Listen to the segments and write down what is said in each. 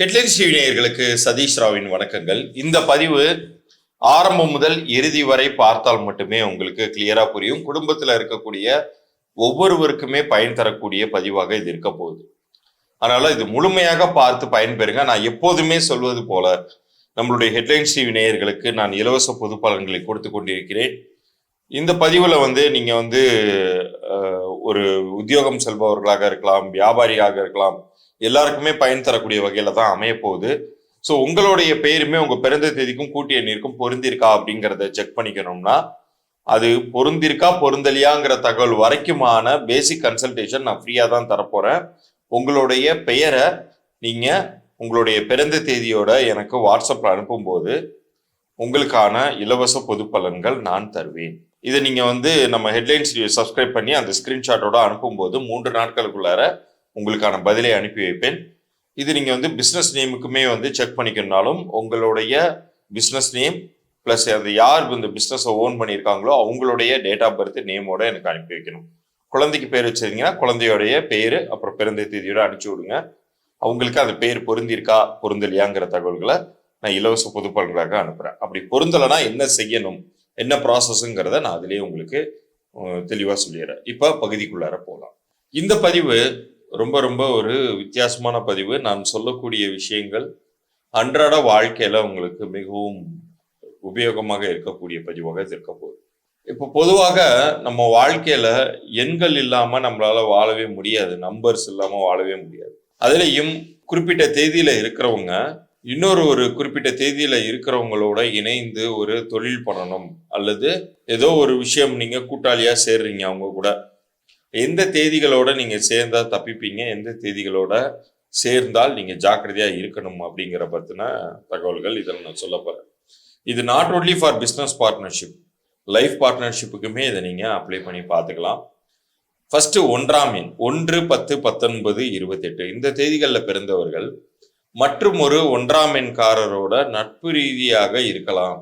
Headline TV Satish ராவின் வணக்கங்கள். இந்த பதிவு ஆரம்பம் முதல் இறுதி வரை பார்த்தால் மட்டுமே உங்களுக்கு கிளியரா புரியும். குடும்பத்துல இருக்கக்கூடிய ஒவ்வொருவருக்குமே பயன் தரக்கூடிய பதிவாக இது இருக்க போகுது. அதனால இது முழுமையாக பார்த்து பயன்பெறுங்க. நான் எப்போதுமே சொல்வது போல நம்மளுடைய ஹெட்லைன்ஸ் டிவி நேயர்களுக்கு நான் இலவச பொது பலன்களை கொடுத்து கொண்டிருக்கிறேன். இந்த பதிவுல வந்து நீங்க வந்து ஒரு உத்தியோகம் செல்பவர்களாக இருக்கலாம் வியாபாரியாக இருக்கலாம் எல்லாருக்குமே பயன் தரக்கூடிய வகையில தான் அமைய போகுது. ஸோ உங்களுடைய பெயருமே உங்க பிறந்த தேதிக்கும் கூட்டி எண்ணிற்கும் பொருந்திருக்கா அப்படிங்கிறத செக் பண்ணிக்கணும்னா அது பொருந்திருக்கா பொருந்தலியாங்கிற தகவல் வரைக்குமான பேசிக் கன்சல்டேஷன் நான் ஃப்ரீயாக தான் தரப்போறேன். உங்களுடைய பெயரை நீங்க உங்களுடைய பிறந்த தேதியோட எனக்கு வாட்ஸ்அப்பில் அனுப்பும்போது உங்களுக்கான இலவச பொது பலன்கள் நான் தருவேன். இதை நீங்கள் வந்து நம்ம ஹெட்லைன்ஸ் சப்ஸ்கிரைப் பண்ணி அந்த ஸ்கிரீன்ஷாட்டோட அனுப்பும்போது மூன்று நாட்களுக்குள்ளார உங்களுக்கான பதிலை அனுப்பி வைப்பேன். இது நீங்கள் வந்து பிஸ்னஸ் நேமுக்குமே வந்து செக் பண்ணிக்கணும்னாலும் உங்களுடைய பிஸ்னஸ் நேம் ப்ளஸ் அது யார் இந்த பிஸ்னஸை ஓன் பண்ணியிருக்காங்களோ அவங்களுடைய டேட் ஆஃப் பர்த் நேமோட எனக்கு அனுப்பி வைக்கணும். குழந்தைக்கு பேர் வச்சிருந்தீங்கன்னா குழந்தையோடைய பேர் அப்புறம் பிறந்த தேதியோட அனுப்பிச்சு விடுங்க. அவங்களுக்கு அந்த பேர் பொருந்திருக்கா பொருந்தலையாங்கிற தகவல்களை நான் இலவச பொதுப்பாளர்களாக அனுப்புகிறேன் அப்படி பொருந்தலைன்னா என்ன செய்யணும் என்ன ப்ராசஸ்ங்கிறத நான் அதிலேயே உங்களுக்கு தெளிவாக சொல்லிடுறேன். இப்போ பகுதிக்குள்ளார போகலாம் இந்த பதிவு ரொம்ப ரொம்ப ஒரு வித்தியாசமான பதிவு. நான் சொல்லக்கூடிய விஷயங்கள் அன்றாட வாழ்க்கையில் உங்களுக்கு மிகவும் உபயோகமாக இருக்கக்கூடிய பதிவாக இது இருக்க போகுது. இப்போ பொதுவாக நம்ம வாழ்க்கையில் எண்கள் இல்லாமல் நம்மளால் வாழவே முடியாது. நம்பர்ஸ் இல்லாமல் வாழவே முடியாது. அதுலேயும் குறிப்பிட்ட தேதியில் இருக்கிறவங்க இன்னொரு ஒரு குறிப்பிட்ட தேதியில இருக்கிறவங்களோட இணைந்து ஒரு தொழில் பண்ணணும். அல்லது ஏதோ ஒரு விஷயம் நீங்க கூட்டாளியா சேர்றீங்க அவங்க கூட. எந்த தேதிகளோட நீங்கள் சேர்ந்தால் தப்பிப்பீங்க? எந்த தேதிகளோட சேர்ந்தால் நீங்கள் ஜாக்கிரதையாக இருக்கணும் அப்படிங்கிற பற்றின தகவல்கள் இதில் நான் சொல்ல போகிறேன் இது not only for business partnership life பார்ட்னர்ஷிப்புக்குமே இதை நீங்கள் அப்ளை பண்ணி பார்த்துக்கலாம். ஃபர்ஸ்ட் ஒன்றாம் எண் ஒன்று பத்து பத்தொன்பது இருபத்தெட்டு. இந்த தேதிகளில் பிறந்தவர்கள் மற்றும் ஒரு ஒன்றாம் எண்காரரோட நட்பு ரீதியாக இருக்கலாம்.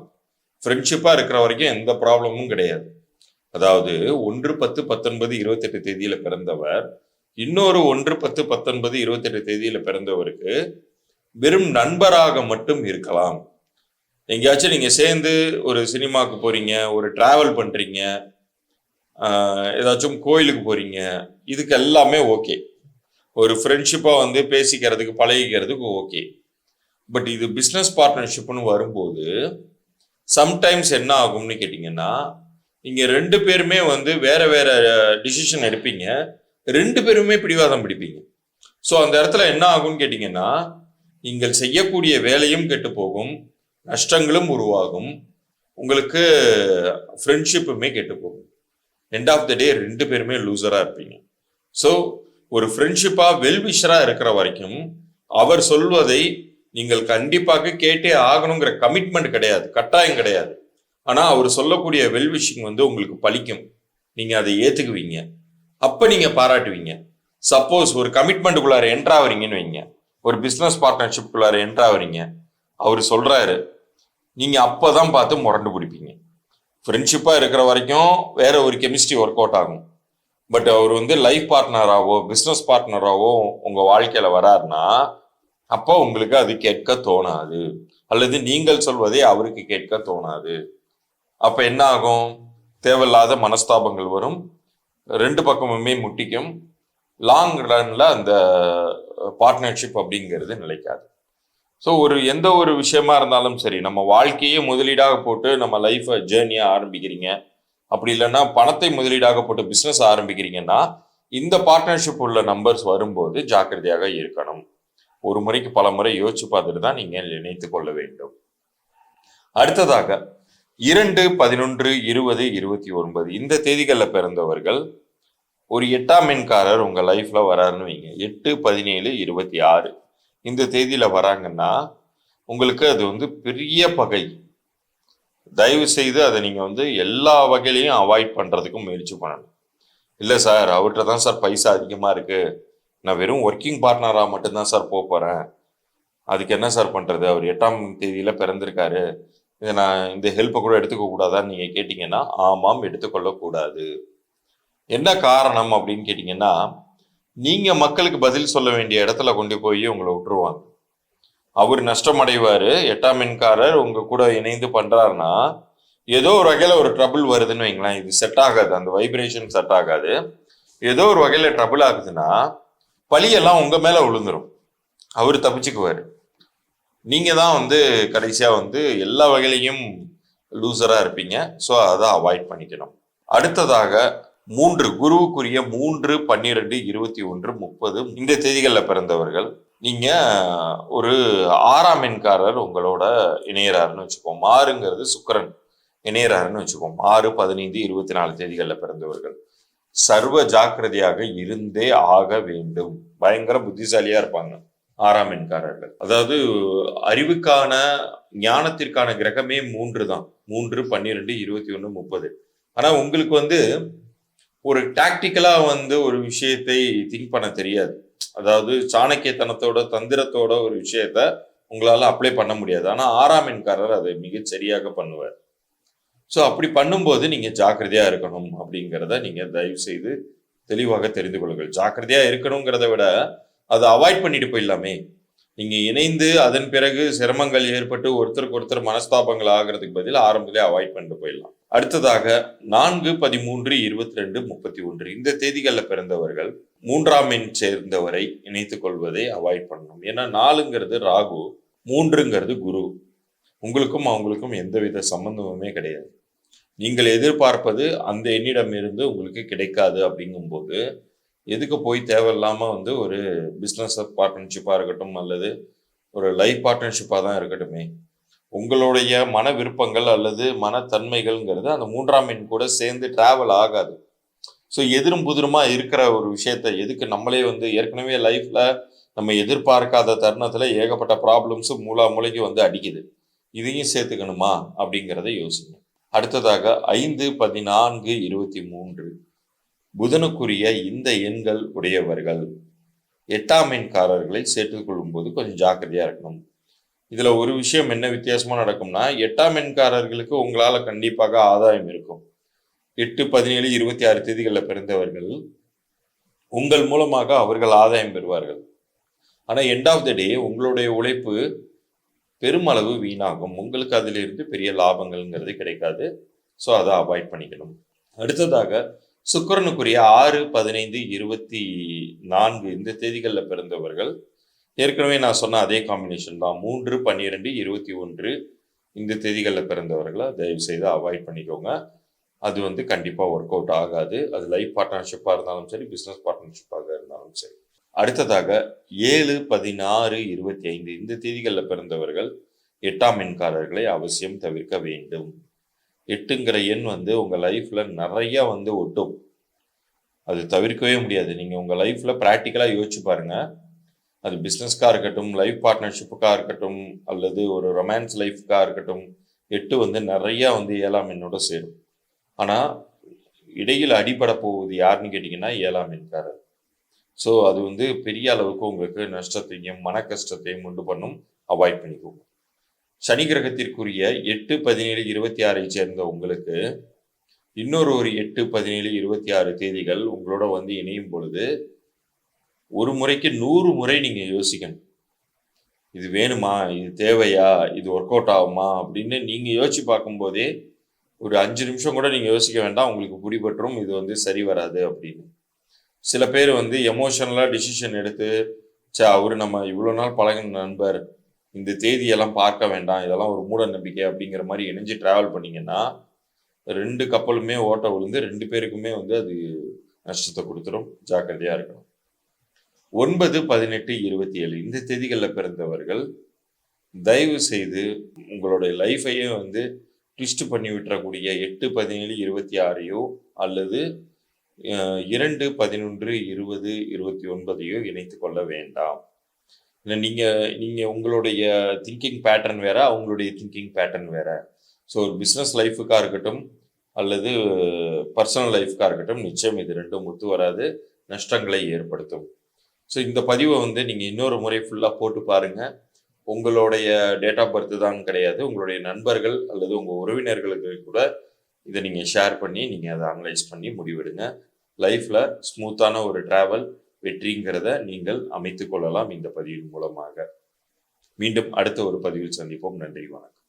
ஃப்ரெண்ட்ஷிப்பாக இருக்கிற வரைக்கும் எந்த ப்ராப்ளமும் கிடையாது. அதாவது ஒன்று பத்து பத்தொன்பது இருபத்தெட்டு தேதியில பிறந்தவர் இன்னொரு ஒன்று பத்து பத்தொன்பது இருபத்தெட்டு தேதியில பிறந்தவருக்கு வெறும் நண்பராக மட்டும் இருக்கலாம். எங்கேயாச்சும் நீங்க சேர்ந்து ஒரு சினிமாவுக்கு போறீங்க ஒரு டிராவல் பண்றீங்க ஏதாச்சும் கோயிலுக்கு போறீங்க இதுக்கு எல்லாமே ஓகே. ஒரு ஃப்ரெண்ட்ஷிப்பாக வந்து பேசிக்கிறதுக்கு பழகிக்கிறதுக்கு ஓகே. பட் இது பிஸ்னஸ் பார்ட்னர்ஷிப்னு வரும்போது சம்டைம்ஸ் என்ன ஆகும்னு கேட்டிங்கன்னா நீங்கள் ரெண்டு பேருமே வந்து வேற வேற டிசிஷன் எடுப்பீங்க. ரெண்டு பேருமே பிடிவாதம் பிடிப்பீங்க. ஸோ அந்த இடத்துல என்ன ஆகும்னு கேட்டிங்கன்னா நீங்கள் செய்யக்கூடிய வேலையும் கெட்டு போகும் நஷ்டங்களும் உருவாகும் உங்களுக்கு ஃப்ரெண்ட்ஷிப்புமே கெட்டு போகும். எண்ட் ஆஃப் த டே ரெண்டு பேருமே லூசராக இருப்பீங்க. ஸோ ஒரு ஃப்ரெண்ட்ஷிப்பாக வெல்விஷராக இருக்கிற வரைக்கும் அவர் சொல்வதை நீங்கள் கண்டிப்பாக கேட்டே ஆகணுங்கிற கமிட்மெண்ட் கிடையாது கட்டாயம் கிடையாது. ஆனால் அவர் சொல்லக்கூடிய வெல்விஷிங் வந்து உங்களுக்கு பலிக்கும் நீங்கள் அதை ஏற்றுக்குவீங்க அப்போ நீங்கள் பாராட்டுவீங்க. சப்போஸ் ஒரு கமிட்மெண்ட்டுக்குள்ளார என்ட்ராவறீங்கன்னு வைங்க. ஒரு பிஸ்னஸ் பார்ட்னர்ஷிப்குள்ளார என்ட்ரா வரீங்க அவர் சொல்கிறாரு நீங்கள் அப்போ தான் பார்த்து முரண்டு பிடிப்பீங்க. ஃப்ரெண்ட்ஷிப்பாக இருக்கிற வரைக்கும் வேற ஒரு கெமிஸ்ட்ரி ஒர்க் அவுட் ஆகும். பட் அவர் வந்து லைஃப் பார்ட்னராகவோ பிஸ்னஸ் பார்ட்னராகவோ உங்கள் வாழ்க்கையில் வராருன்னா அப்போ உங்களுக்கு அது கேட்க தோணாது. அல்லது நீங்கள் சொல்வதை அவருக்கு கேட்க தோணாது. அப்போ என்ன ஆகும் தேவையில்லாத மனஸ்தாபங்கள் வரும். ரெண்டு பக்கமுமே முட்டிக்கும். லாங் ரன்ல அந்த பார்ட்னர்ஷிப் அப்படிங்கிறது நிலைக்காது. ஸோ ஒரு எந்த ஒரு விஷயமா இருந்தாலும் சரி நம்ம வாழ்க்கையே முதலீடாக போட்டு நம்ம லைஃப்பை ஜேர்னியாக ஆரம்பிக்கிறீங்க. அப்படி இல்லைன்னா பணத்தை முதலீடாக போட்டு பிஸ்னஸ் ஆரம்பிக்கிறீங்கன்னா இந்த பார்ட்னர்ஷிப் உள்ள நம்பர்ஸ் வரும்போது ஜாக்கிரதையாக இருக்கணும். ஒரு முறைக்கு பல முறை யோசிச்சு பார்த்துட்டு தான் நீங்கள் நினைத்து கொள்ள வேண்டும். அடுத்ததாக இரண்டு பதினொன்று இருபது இருபத்தி ஒன்பது. இந்த தேதிகளில் பிறந்தவர்கள் ஒரு எட்டாம் எண்காரர் உங்கள் லைஃப்ல வராருன்னு வைங்க. எட்டு பதினேழு இருபத்தி ஆறு. இந்த தேதியில் வராங்கன்னா உங்களுக்கு அது வந்து பெரிய பகை. தயவு செய்து அதை நீங்கள் வந்து எல்லா வகையிலையும் அவாய்ட் பண்ணுறதுக்கும் முயற்சி பண்ணணும். இல்லை சார் அவர்கிட்ட தான் சார் பைசா அதிகமாக இருக்கு. நான் வெறும் ஒர்க்கிங் பார்ட்னராக மட்டும்தான் சார் போக போறேன். அதுக்கு என்ன சார் பண்ணுறது அவர் எட்டாம் தேதியில் பிறந்திருக்காரு. இதை நான் இந்த ஹெல்ப்பை கூட எடுத்துக்க கூடாதான்னு நீங்கள் கேட்டிங்கன்னா ஆமாம் எடுத்துக்கொள்ளக்கூடாது. என்ன காரணம் அப்படின்னு கேட்டிங்கன்னா நீங்கள் மக்களுக்கு பதில் சொல்ல வேண்டிய இடத்துல கொண்டு போய் உங்களை விட்டுருவாங்க. அவர் நஷ்டம் அடைவார் எட்டாம் மின்காரர் உங்க கூட இணைந்து பண்ணுறாருன்னா ஏதோ ஒரு வகையில் ஒரு ட்ரபிள் வருதுன்னு வைங்களேன் இது செட் ஆகாது அந்த வைப்ரேஷன் செட் ஆகாது. ஏதோ ஒரு வகையில் ட்ரபிள் ஆகுதுன்னா பழியெல்லாம் உங்கள் மேலே விழுந்துரும் அவர் தப்பிச்சுக்குவார். நீங்கள் தான் வந்து கடைசியாக வந்து எல்லா வகையிலையும் லூசராக இருப்பீங்க. ஸோ அதை அவாய்ட் பண்ணிக்கணும். அடுத்ததாக மூன்று குருவுக்குரிய மூன்று பன்னிரெண்டு இருபத்தி ஒன்று முப்பது இந்த தேதிகளில் பிறந்தவர்கள் நீங்கள் ஒரு ஆறாம் எண்காரர் உங்களோட இணையறாருன்னு வச்சுக்கோம் ஆறுங்கிறது சுக்கரன் இணையறாருன்னு வச்சுக்கோம் ஆறு பதினைந்து இருபத்தி நாலு தேதிகளில் பிறந்தவர்கள். சர்வ ஜாக்கிரதையாக இருந்தே ஆக வேண்டும். பயங்கர புத்திசாலியாக இருப்பாங்க. ஆறாம் எண்காரர்கள். அதாவது அறிவுக்கான ஞானத்திற்கான கிரகமே மூன்று தான். மூன்று பன்னிரெண்டு இருபத்தி ஒன்று முப்பது. ஆனால் உங்களுக்கு வந்து ஒரு டாக்டிக்கலாக வந்து ஒரு விஷயத்தை திங்க் பண்ண தெரியாது. அதாவது சாணக்கியத்தனத்தோட தந்திரத்தோட ஒரு விஷயத்த உங்களால் அப்ளை பண்ண முடியாது. ஆனால் ஆறாம் எண்காரர் அதை மிகச் சரியாக பண்ணுவார். ஸோ அப்படி பண்ணும்போது நீங்கள் ஜாக்கிரதையாக இருக்கணும் அப்படிங்கிறத நீங்கள் தயவு செய்து தெளிவாக தெரிந்து கொள்ளுங்கள். ஜாக்கிரதையாக இருக்கணுங்கிறத விட அதை அவாய்ட் பண்ணிட்டு போயிடலாமே. நீங்க இணைந்து அதன் பிறகு சிரமங்கள் ஏற்பட்டு ஒருத்தருக்கு ஒருத்தர் மனஸ்தாபங்கள் ஆகிறதுக்கு பதில் ஆரம்பத்திலே அவாய்ட் பண்ணிட்டு போயிடலாம். அடுத்ததாக நான்கு பதிமூன்று இருபத்தி ரெண்டு முப்பத்தி ஒன்று இந்த தேதிகளில் பிறந்தவர்கள் மூன்றாம் எண் சேர்ந்தவரை இணைத்துக் கொள்வதை அவாய்ட் பண்ணணும். ஏன்னா நாலுங்கிறது ராகு மூன்றுங்கிறது குரு. உங்களுக்கும் அவங்களுக்கும் எந்தவித சம்பந்தமுமே கிடையாது. நீங்கள் எதிர்பார்ப்பது அந்த எண்ணிடம் இருந்து உங்களுக்கு கிடைக்காது அப்படிங்கும்போது எதுக்கு போய் தேவையில்லாமல் வந்து ஒரு பிஸ்னஸ் பார்ட்னர்ஷிப்பாக இருக்கட்டும் அல்லது ஒரு லைஃப் பார்ட்னர்ஷிப்பாக தான் இருக்கட்டுமே. உங்களுடைய மன விருப்பங்கள் அல்லது மனத்தன்மைகள்ங்கிறது அந்த மூன்றாம் எண் கூட சேர்ந்து டிராவல் ஆகாது. ஸோ எதிரும் புதிரமாக இருக்கிற ஒரு விஷயத்த எதுக்கு நம்மளே வந்து ஏற்கனவே லைஃப்பில் நம்ம எதிர்பார்க்காத தருணத்தில் ஏகப்பட்ட ப்ராப்ளம்ஸும் மூலா மூளைக்கு வந்து அடிக்குது. இதையும் சேர்த்துக்கணுமா? அப்படிங்கிறத யோசிங்க. அடுத்ததாக ஐந்து பதினான்கு இருபத்தி மூன்று. புதனுக்குரிய இந்த எண்கள் உடையவர்கள். எட்டாம் எண்காரர்களை சேர்த்துக் கொள்ளும்போது கொஞ்சம் ஜாக்கிரதையாக இருக்கணும். இதில் ஒரு விஷயம் என்ன வித்தியாசமாக நடக்கும்னா எட்டாம் எண்காரர்களுக்கு உங்களால் கண்டிப்பாக ஆதாயம் இருக்கும். எட்டு பதினேழு இருபத்தி ஆறு தேதிகளில் பிறந்தவர்கள் உங்கள் மூலமாக அவர்கள் ஆதாயம் பெறுவார்கள். ஆனால் எண்ட் ஆஃப் த டே உங்களுடைய உழைப்பு பெருமளவு வீணாகும். உங்களுக்கு அதிலிருந்து பெரிய லாபங்கள்ங்கிறது கிடைக்காது. ஸோ அதை அவாய்ட் பண்ணிக்கணும். அடுத்ததாக சுக்கரனுக்குரிய ஆறு பதினைந்து இருபத்தி நான்கு இந்த தேதிகளில் பிறந்தவர்கள். ஏற்கனவே நான் சொன்ன அதே காம்பினேஷன் தான். மூன்று பன்னிரெண்டு இருபத்தி ஒன்று இந்த தேதிகளில் பிறந்தவர்களை? தயவு செய்து அவாய்ட் பண்ணிக்கோங்க. அது வந்து கண்டிப்பாக ஒர்க் அவுட் ஆகாது. அது லைஃப் பார்ட்னர்ஷிப்பாக இருந்தாலும் சரி பிஸ்னஸ் பார்ட்னர்ஷிப்பாக இருந்தாலும் சரி. அடுத்ததாக ஏழு பதினாறு இருபத்தி ஐந்து இந்த தேதிகளில் பிறந்தவர்கள் எட்டாம் மின்காரர்களை அவசியம் தவிர்க்க வேண்டும். எட்டுங்கிற எண் வந்து உங்கள் லைஃப்பில் நிறையா வந்து ஒட்டும். அது தவிர்க்கவே முடியாது. நீங்கள் உங்கள் லைஃப்பில் ப்ராக்டிக்கலாக யோசிச்சு பாருங்கள் அது பிஸ்னஸ்க்காக இருக்கட்டும் லைஃப் பார்ட்னர்ஷிப்புக்காக இருக்கட்டும் அல்லது ஒரு ரொமான்ஸ் லைஃப்க்காக இருக்கட்டும் எட்டு வந்து நிறையா வந்து ஏழாம் எண்ணோட சேரும். ஆனால் இடையில் அடிபட போவது யாருன்னு கேட்டிங்கன்னா ஏழாம் எண்காரர். ஸோ அது வந்து பெரிய அளவுக்கு உங்களுக்கு நஷ்டத்தையும் மன கஷ்டத்தையும் உண்டு பண்ணும். அவாய்ட் பண்ணிக்கோங்க. சனி கிரகத்திற்குரிய எட்டு பதினேழு இருபத்தி ஆறை சேர்ந்த உங்களுக்கு இன்னொரு ஒரு எட்டு பதினேழு இருபத்தி ஆறு தேதிகள் உங்களோட வந்து இணையும் பொழுது ஒரு முறைக்கு நூறு முறை நீங்கள் யோசிக்கணும். இது வேணுமா? இது தேவையா? இது ஒர்க் அவுட் ஆகுமா? அப்படின்னு நீங்கள் யோசிச்சு பார்க்கும்போதே ஒரு அஞ்சு நிமிஷம் கூட நீங்கள் யோசிக்க வேண்டாம். உங்களுக்கு பிடிபட்டுரும். இது வந்து சரி வராது அப்படின்னு. சில பேர் வந்து எமோஷனலாக டிசிஷன் எடுத்து சே அவர் நம்ம இவ்வளோ நாள் பழகின நண்பர். இந்த தேதியெல்லாம் பார்க்க வேண்டாம். இதெல்லாம் ஒரு மூட நம்பிக்கை அப்படிங்கிற மாதிரி இணைஞ்சு ட்ராவல் பண்ணீங்கன்னா ரெண்டு கப்பலுமே ஓட்ட விழுந்து ரெண்டு பேருக்குமே வந்து அது நஷ்டத்தை கொடுத்துரும். ஜாக்கிரதையாக இருக்கணும். ஒன்பது பதினெட்டு இருபத்தி ஏழு இந்த தேதிகளில் பிறந்தவர்கள் தயவு செய்து உங்களுடைய லைஃபையே வந்து ட்விஸ்ட் பண்ணி விட்டுறக்கூடிய எட்டு பதினேழு இருபத்தி ஆறையோ அல்லது இரண்டு பதினொன்று இருபது இருபத்தி ஒன்பதையோ இணைத்து கொள்ள வேண்டாம். இல்லை நீங்கள் நீங்கள் உங்களுடைய திங்கிங் பேட்டர்ன் வேற அவங்களுடைய திங்கிங் பேட்டர்ன் வேற. ஸோ ஒரு பிஸ்னஸ் லைஃபுக்காக இருக்கட்டும் அல்லது பர்சனல் லைஃப்காக இருக்கட்டும் நிச்சயம் இது ரெண்டும் ஒத்து வராது நஷ்டங்களை ஏற்படுத்தும். ஸோ இந்த பதிவை வந்து நீங்கள் இன்னொரு முறை ஃபுல்லாக போட்டு பாருங்கள் உங்களுடைய டேட் ஆஃப் பர்த் தான் கிடையாது உங்களுடைய நண்பர்கள் அல்லது உங்கள் உறவினர்களுக்கு கூட இதை நீங்கள் ஷேர் பண்ணி நீங்கள் அதை அனலைஸ் பண்ணி முடிவெடுங்க. லைஃப்பில் ஸ்மூத்தான ஒரு ட்ராவல் வெற்றிங்கிறத நீங்கள் அமைத்துக் கொள்ளலாம் இந்த பதிவின் மூலமாக. மீண்டும் அடுத்த ஒரு பதிவில் சந்திப்போம். நன்றி வணக்கம்.